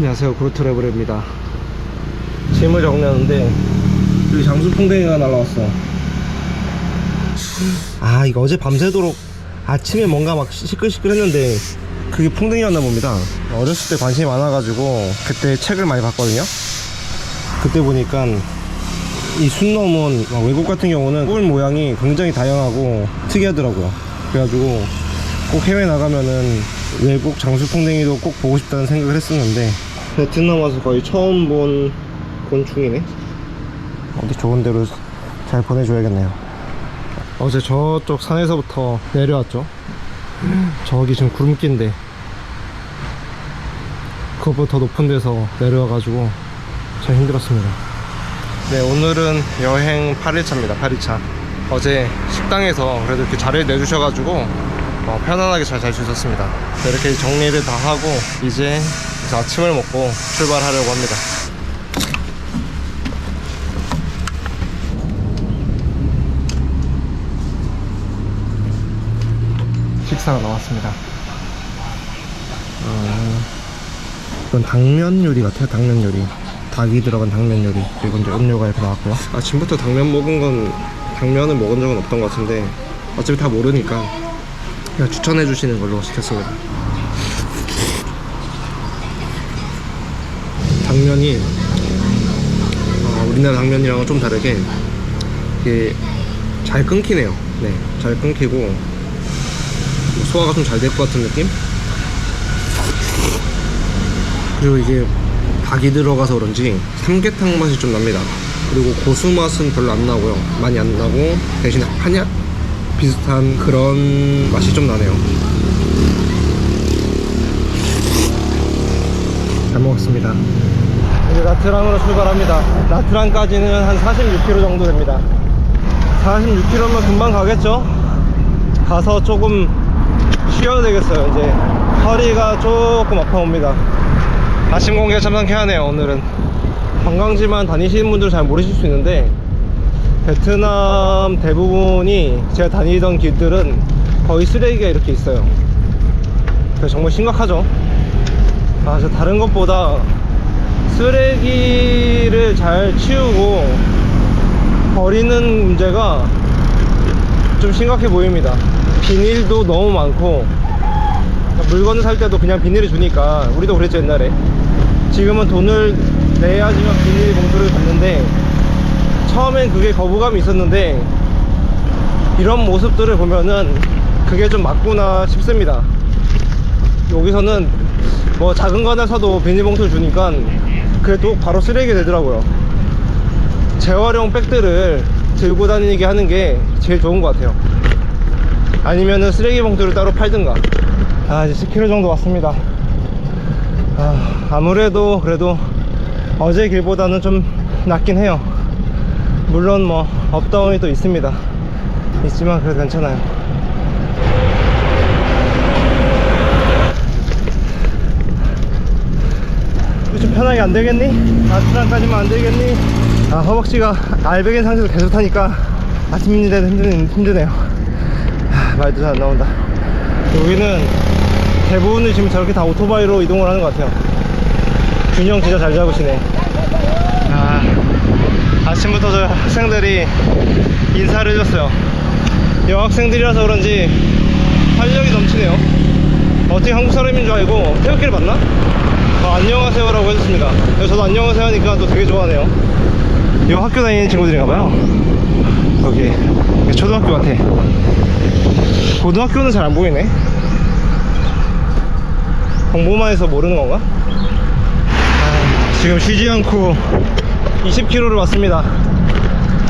안녕하세요. 그루트레블입니다. 짐을 정리하는데 여기 장수풍뎅이가 날라왔어. 아 이거 어제 밤새도록 아침에 뭔가 막 시끌시끌 했는데 그게 풍뎅이였나 봅니다. 어렸을 때 관심이 많아가지고 그때 책을 많이 봤거든요. 그때 보니까 이 순놈은 막 외국 같은 경우는 뿔 모양이 굉장히 다양하고 특이하더라고요. 그래가지고 꼭 해외 나가면은 외국 장수풍뎅이도 꼭 보고 싶다는 생각을 했었는데 베트남 와서 거의 처음 본 곤충이네. 어디 좋은 데로 잘 보내줘야겠네요. 어제 저쪽 산에서부터 내려왔죠. 저기 지금 구름기인데 그것보다 더 높은 데서 내려와가지고 참 힘들었습니다. 네 오늘은 여행 8일차입니다 8일차. 어제 식당에서 그래도 이렇게 자리를 내주셔가지고 어, 편안하게 잘 잘 수 있었습니다. 네, 이렇게 정리를 다 하고 이제 이제 아침을 먹고 출발하려고 합니다. 식사가 나왔습니다. 음, 이건 당면 요리 같아요 당면 요리. 닭이 들어간 당면 요리. 그리고 이제 음료가 이렇게 나왔고요. 아침부터 당면 먹은 건 당면을 먹은 적은 없던 것 같은데 어차피 다 모르니까 그냥 추천해 주시는 걸로 시켰습니다 당면이 어, 우리나라 당면이랑은 좀 다르게 이게 잘 끊기네요 네, 잘 끊기고 뭐 소화가 좀 잘 될 것 같은 느낌? 그리고 이게 닭이 들어가서 그런지 삼계탕 맛이 좀 납니다. 그리고 고수 맛은 별로 안 나고요. 많이 안 나고 대신 한약 비슷한 그런 맛이 좀 나네요. 잘 먹었습니다. 이제 나트랑으로 출발합니다. 나트랑까지는 한 46km 정도 됩니다. 46km면 금방 가겠죠? 가서 조금 쉬어야 되겠어요. 이제 허리가 조금 아파옵니다. 아침 공개 참석해야 하네요 오늘은 관광지만 다니시는 분들은 잘 모르실 수 있는데 베트남 대부분이 제가 다니던 길들은 거의 쓰레기가 이렇게 있어요 정말 심각하죠 아, 저 다른 것보다 쓰레기를 잘 치우고 버리는 문제가 좀 심각해 보입니다. 비닐도 너무 많고 물건을 살 때도 그냥 비닐을 주니까 우리도 그랬죠 옛날에. 지금은 돈을 내야지만 비닐 봉투를 받는데 처음엔 그게 거부감이 있었는데 이런 모습들을 보면은 그게 좀 맞구나 싶습니다. 여기서는 뭐 작은 거 하나 사도 비닐봉투를 주니까 그래도 바로 쓰레기 되더라고요. 재활용 백들을 들고 다니게 하는 게 제일 좋은 것 같아요. 아니면은 쓰레기 봉투를 따로 팔든가. 아 이제 10km 정도 왔습니다. 아, 아무래도 그래도 어제 길보다는 좀 낫긴 해요. 물론 뭐 업다운이 또 있습니다. 있지만 그래도 괜찮아요 좀 편하게 안 되겠니? 아스랑까지만 안 되겠니? 아 허벅지가 알배긴 상태에서 계속 타니까 아침인데도 힘드네, 힘드네요 아, 말도 잘 안 나온다 여기는 대부분이 지금 저렇게 다 오토바이로 이동을 하는 것 같아요 균형 진짜 잘 잡으시네 아, 아침부터 저 학생들이 인사를 해줬어요 여학생들이라서 그런지 활력이 넘치네요 어떻게 한국 사람인 줄 알고 태극기를 봤나? 어, 안녕하세요 라고 해줬습니다. 그래서 저도 안녕하세요 하니까 또 되게 좋아하네요. 이 학교 다니는 친구들인가봐요. 여기 초등학교 같아. 고등학교는 잘 안 보이네. 해서 모르는 건가? 아, 지금 쉬지 않고 20km를 왔습니다.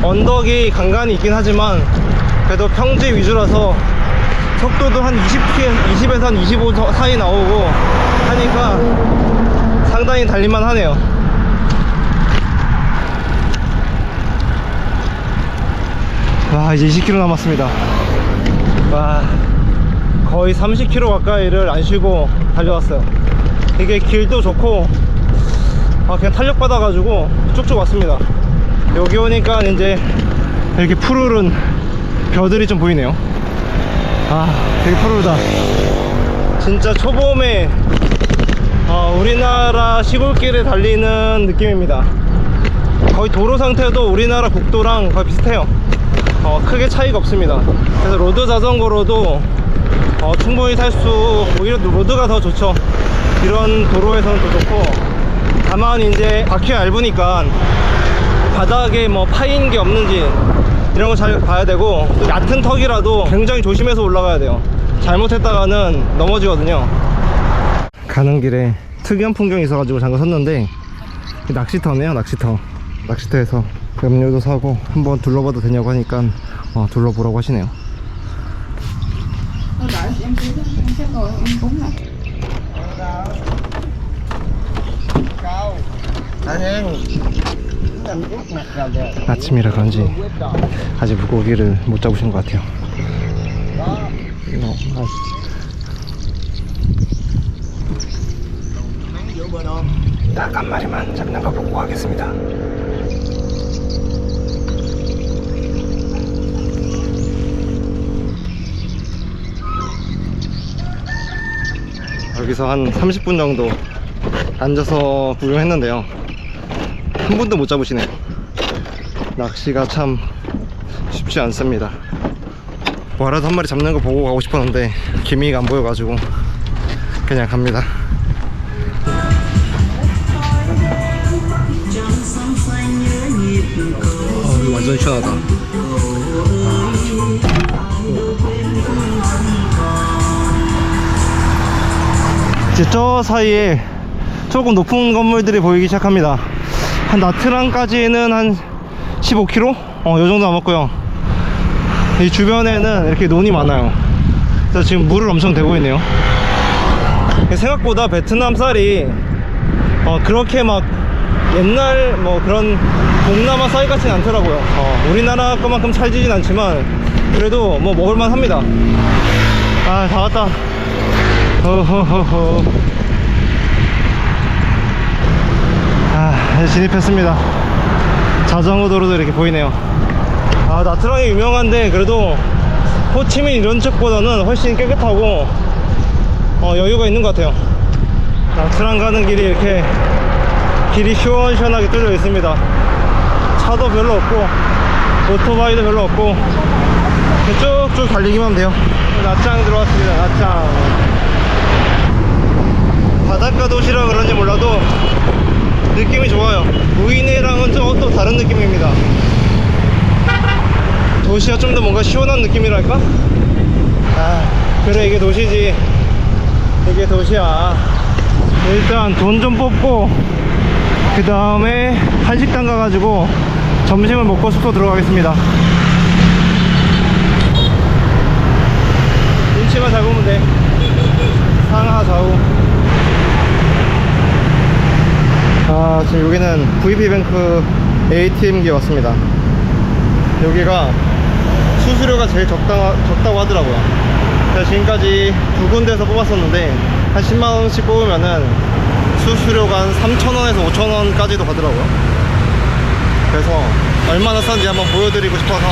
언덕이 간간히 있긴 하지만 그래도 평지 위주라서 속도도 한 20, 20에서 한 25 사이 나오고 하니까 상당히 달릴만 하네요. 와 이제 20km 남았습니다. 와 거의 30km 가까이를 안 쉬고 달려왔어요. 이게 길도 좋고 아 그냥 탄력 받아가지고 쭉쭉 왔습니다. 여기 오니까 이제 이렇게 푸르른 벼들이 좀 보이네요. 아 되게 푸르르다. 진짜 초봄에 어, 우리나라 시골길을 달리는 느낌입니다. 거의 도로 상태도 우리나라 국도랑 거의 비슷해요. 어, 크게 차이가 없습니다. 그래서 로드 자전거로도 어, 충분히 탈 수, 오히려 로드가 더 좋죠. 이런 도로에서는 더 좋고, 다만 이제 바퀴가 얇으니까 바닥에 뭐 파인 게 없는지 이런 거 잘 봐야 되고, 또 얕은 턱이라도 굉장히 조심해서 올라가야 돼요. 잘못했다가는 넘어지거든요. 가는 길에 특이한 풍경이 있어가지고 잠깐 섰는데 낚시터네요 낚시터. 낚시터에서 음료도 사고 한번 둘러봐도 되냐고 하니까 어, 둘러보라고 하시네요. 아침이라 그런지 아직 물고기를 못 잡으신 것 같아요. 어, 아, 딱한 마리만 잡는 거 보고 가겠습니다. 여기서 한 30분 정도 앉아서 구경했는데요. 한 분도 못 잡으시네요 낚시가 참 쉽지 않습니다. 뭐라도 한 마리 잡는 거 보고 가고 싶었는데 기미가 안 보여가지고 그냥 갑니다 어, 완전 시원하다. 이제 저 사이에 조금 높은 건물들이 보이기 시작합니다. 한 나트랑까지는 한 15km? 어, 요 정도 남았고요. 이 주변에는 이렇게 논이 많아요. 그래서 지금 물을 엄청 대고 있네요. 생각보다 베트남 쌀이 어, 그렇게 막 옛날 뭐 그런 동남아 쌀 같진 않더라고요. 어, 우리나라 것만큼 찰지진 않지만 그래도 뭐 먹을만 합니다. 아 다 왔다. 호호호호 아 진입했습니다. 자전거 도로도 이렇게 보이네요. 아 나트랑이 유명한데 그래도 호치민 이런 쪽보다는 훨씬 깨끗하고 어, 여유가 있는 것 같아요. 나트랑 가는 길이 이렇게 길이 시원시원하게 뚫려 있습니다. 차도 별로 없고 오토바이도 별로 없고 쭉쭉 달리기만 돼요. 나짱 들어왔습니다 나짱 바닷가 도시라 그런지 몰라도 느낌이 좋아요. 무이네랑은 좀또 다른 느낌입니다. 도시가 좀 더 뭔가 시원한 느낌이랄까? 아 그래 이게 도시지. 이게 도시야. 일단 돈 좀 뽑고 그 다음에 한식당 가가지고 점심을 먹고 숙소 들어가겠습니다. 눈치만 잘 보면 돼. 상하 좌우. 아 지금 여기는 VP뱅크 ATM기에 왔습니다. 여기가 수수료가 제일 적다, 적다고 하더라고요. 제가 지금까지 두 군데에서 뽑았었는데 한 10만원씩 뽑으면은 수수료가 한 3,000원에서 5,000원까지도 가더라고요. 그래서 얼마나 싼지 한번 보여드리고 싶어서.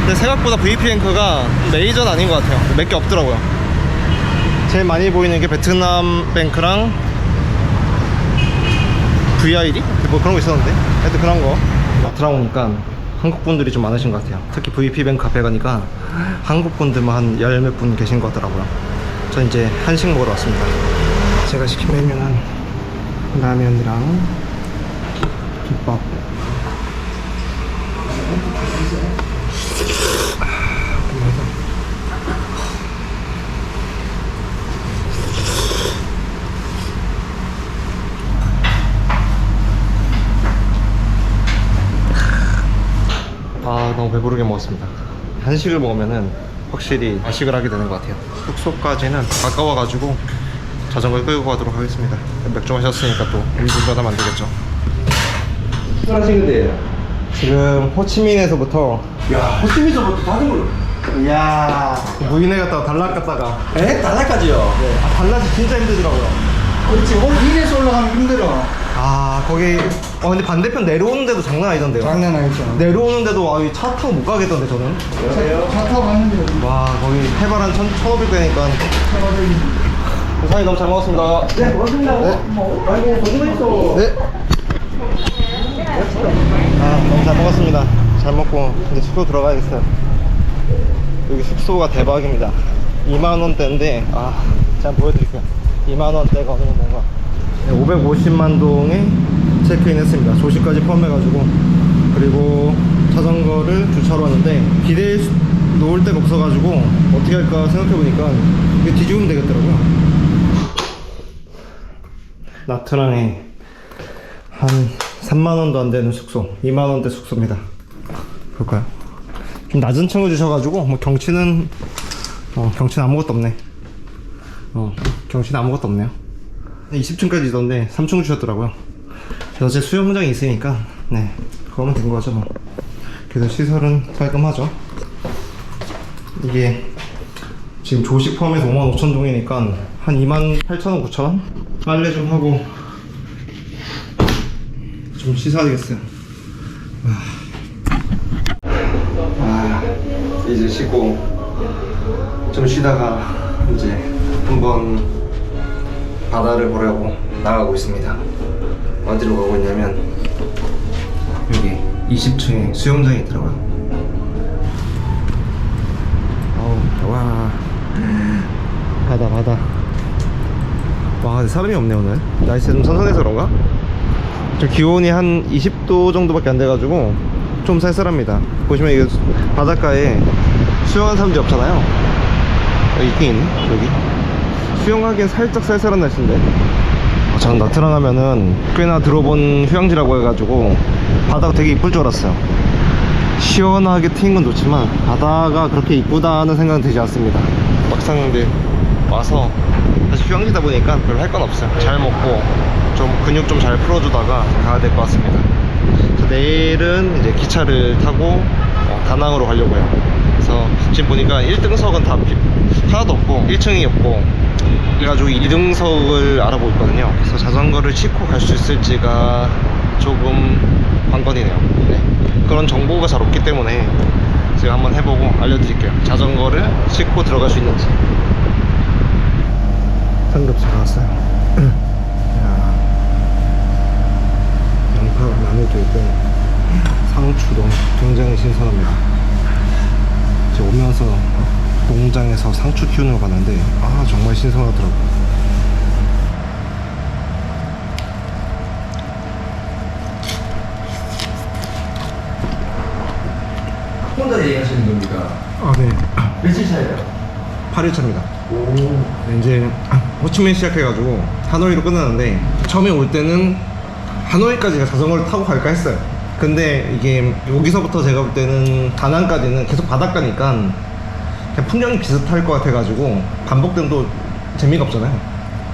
근데 생각보다 VP뱅크가 메이저는 아닌 것 같아요. 몇 개 없더라고요. 제일 많이 보이는 게 베트남 뱅크랑 VID? 뭐 그런 거 있었는데? 하여튼 그런 거. 들어오니까 한국 분들이 좀 많으신 것 같아요. 특히 VP뱅크 카페 가니까 한국 분들만 한 열 몇 분 계신 것 같더라고요. 저 이제 한식 먹으러 왔습니다 제가 시킨 메뉴는 라면이랑 김밥 아 너무 배부르게 먹었습니다. 한식을 먹으면은 확실히 야식을 하게 되는 것 같아요. 숙소까지는 가까워가지고 자전거 끌고 가도록 하겠습니다 맥주 마셨으니까 또 음주운전하면 안 되겠죠 하시는데요? 지금 호치민에서부터 야, 호치민서부터 자전거를. 이야. 무인에 갔다가 달락 갔다가 에? 달라까지요? 네, 아, 달락이 진짜 힘들더라고요 그렇지. 호치민에서 올라가면 힘들어. 아 거기 어 근데 반대편 내려오는데도 장난 아니던데요 장난 아니죠. 내려오는데도 아, 이차 타고 못 가겠던데 저는 차, 차 타고 갔는데 와 거기 해발 한 1,500대니까 사장님 너무 잘 먹었습니다. 네, 고맙습니다. 아이고, 고생했어. 네. 아, 너무 잘 먹었습니다. 잘 먹고 이제 숙소 들어가야겠어요. 여기 숙소가 대박입니다. 2만 원대인데 아, 제가 보여드릴게요. 2만 원대가 어느 정도인가. 네, 550만 동에 체크인했습니다. 조식까지 포함해가지고 그리고 자전거를 주차로 왔는데 기대에 수- 놓을 데가 없어가지고 어떻게 할까 생각해보니까 뒤집으면 되겠더라고요. 나트랑에 한 3만 원도 안 되는 숙소, 2만 원대 숙소입니다. 볼까요? 좀 낮은 층을 주셔가지고 뭐 경치는 어, 경치는 아무것도 없네. 어, 경치는 아무것도 없네요. 20층까지 있던데 3층 주셨더라고요. 그래서 제 수영장이 있으니까 네 그거면 된 거죠 뭐. 그래서 시설은 깔끔하죠. 이게 지금 조식 포함해서 5만 5천 동이니까 한 2만 8천 원, 9천 원? 빨래 좀 하고 좀 씻어야 되겠어요. 아, 이제 씻고 좀 쉬다가 이제 한번 바다를 보려고 나가고 있습니다. 어디로 가고 있냐면 여기 20층에 수영장이 있더라고요. 어우, 와. 바다, 바다. 와, 사람이 없네, 오늘. 날씨가 좀 선선해서 그런가? 좀 기온이 한 20도 정도밖에 안 돼가지고 좀 쌀쌀합니다. 보시면 수- 바닷가에 수영하는 사람들이 없잖아요. 여기 있긴 있네, 여기. 수영하기엔 살짝 쌀쌀한 날씨인데. 어, 저는 나트랑 하면은 꽤나 들어본 휴양지라고 해가지고 바다가 되게 이쁠 줄 알았어요. 시원하게 트인 건 좋지만 바다가 그렇게 이쁘다는 생각은 들지 않습니다. 막상 근데 와서 휴양지다 보니까 별로 할 건 없어요. 잘 먹고 좀 근육 좀 잘 풀어주다가 가야 될 것 같습니다. 내일은 이제 기차를 타고 어, 다낭으로 가려고 해요. 그래서 지금 보니까 1등석은 다 비- 하나도 없고 1층이 없고 그래가지고 2등석을 알아보고 있거든요. 그래서 자전거를 싣고 갈 수 있을지가 조금 관건이네요. 네. 그런 정보가 잘 없기 때문에 제가 한번 해보고 알려드릴게요. 자전거를 싣고 들어갈 수 있는지. 삼겹살 나왔어요. 양파가 나눠져 있고 상추도 굉장히 신선합니다. 제가 오면서 농장에서 상추 키우는 거 봤는데 아 정말 신선하더라고요. 혼자 얘기하시는 겁니까? 아 네. 며칠 차이요? 8일 차입니다. 오. 이제 호치민 시작해가지고 하노이로 끝나는데 처음에 올 때는 하노이까지가 자전거를 타고 갈까 했어요. 근데 이게 여기서부터 제가 볼 때는 다낭까지는 계속 바닷가니까 그냥 풍경이 비슷할 것 같아가지고 반복되면 또 재미가 없잖아요.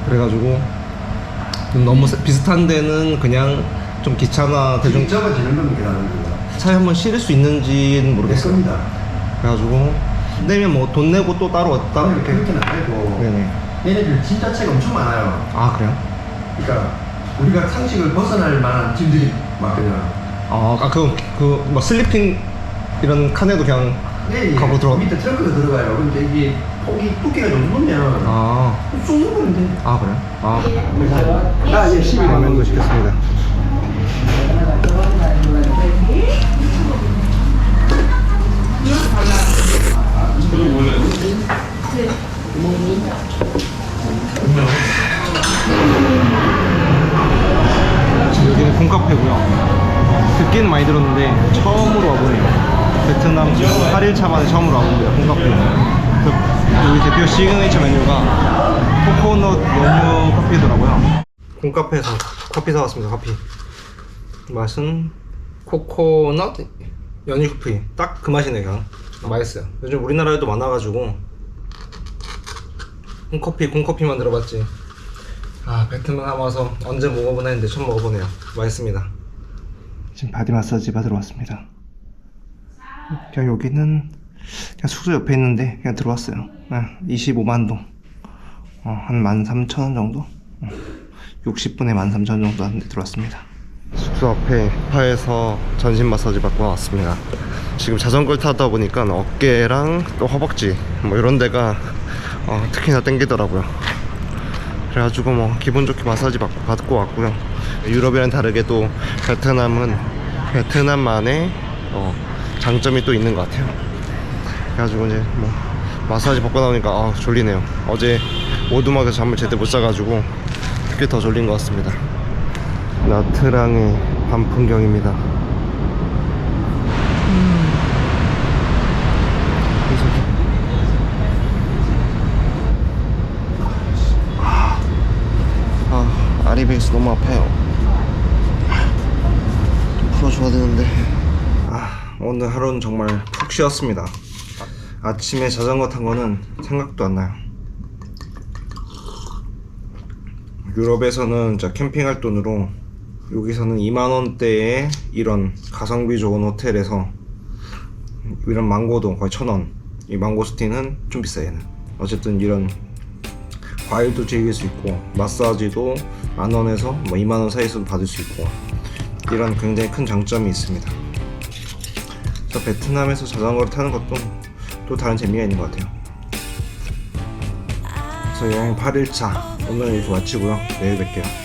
그래가지고 좀 너무 세- 비슷한 데는 그냥 좀 기차나 대중 대중 접어지는 겁니까? 나는 겁니다. 차에 한번 실을 수 있는지는 모르겠어요. 겁니다. 그래가지고 내면 뭐 돈 내고 또 따로 왔다 다른 이렇게. 그렇게는 아니고 네네. 얘네들 진짜 차가 엄청 많아요. 아 그래요? 그러니까 우리가 상식을 벗어날 만한 짐들이 막 그냥 아, 아 그, 그, 뭐, 슬리핑, 이런 칸에도 그냥, 네, 가고 들어가- 밑에 트렁크가 들어가요. 근데 이게 폭이 두께가 좀 넘으면 아, 쏘는 건데. 아, 그래요? 아, 아, 예, 12만 라면도 시켰습니다. 시그니처 메뉴가 코코넛 연유 커피더라고요. 콩카페에서 커피 사왔습니다. 커피. 맛은 코코넛 연유 커피. 딱 그 맛이네요. 그냥. 맛있어요. 요즘 우리나라에도 많아가지고 콩커피 콩커피만 들어봤지. 아 베트남 와서 언제 먹어보나 했는데 처음 먹어보네요 맛있습니다 지금 바디 마사지 받으러 왔습니다 그냥 여기는 그냥 숙소 옆에 있는데 그냥 들어왔어요. 네, 25만 동. 어, 한 13,000원 정도? 어, 60분에 13,000원 정도 하는데 들어왔습니다. 숙소 앞에 파에서 전신 마사지 받고 왔습니다. 지금 자전거를 타다 보니까 어깨랑 또 허벅지 뭐 이런 데가 어, 특히나 땡기더라고요. 그래가지고 뭐 기분 좋게 마사지 받고, 받고 왔고요. 유럽이랑 다르게 또 베트남은 베트남만의 어, 장점이 또 있는 것 같아요 그래가지고 이제 뭐 마사지 받고 나오니까 아 졸리네요 어제 오두막에서 잠을 제대로 못 자가지고 그게 더 졸린 것 같습니다 나트랑의 밤 풍경입니다 음. 아, 아리베이스 너무 아파요. 좀 풀어줘야 되는데. 아, 오늘 하루는 정말 푹 쉬었습니다. 아침에 자전거 탄 거는 생각도 안 나요. 유럽에서는 캠핑할 돈으로 여기서는 2만 원대의 이런 가성비 좋은 호텔에서 이런 망고도 거의 천 원. 이 망고스틴은 좀 비싸 얘는. 어쨌든 이런 과일도 즐길 수 있고 마사지도 만 원에서 뭐 2만 원 사이에서도 받을 수 있고 이런 굉장히 큰 장점이 있습니다. 베트남에서 자전거를 타는 것도 또 다른 재미가 있는 것 같아요. 그래서 여행 8일차 오늘은 이렇게 마치고요. 내일 뵐게요.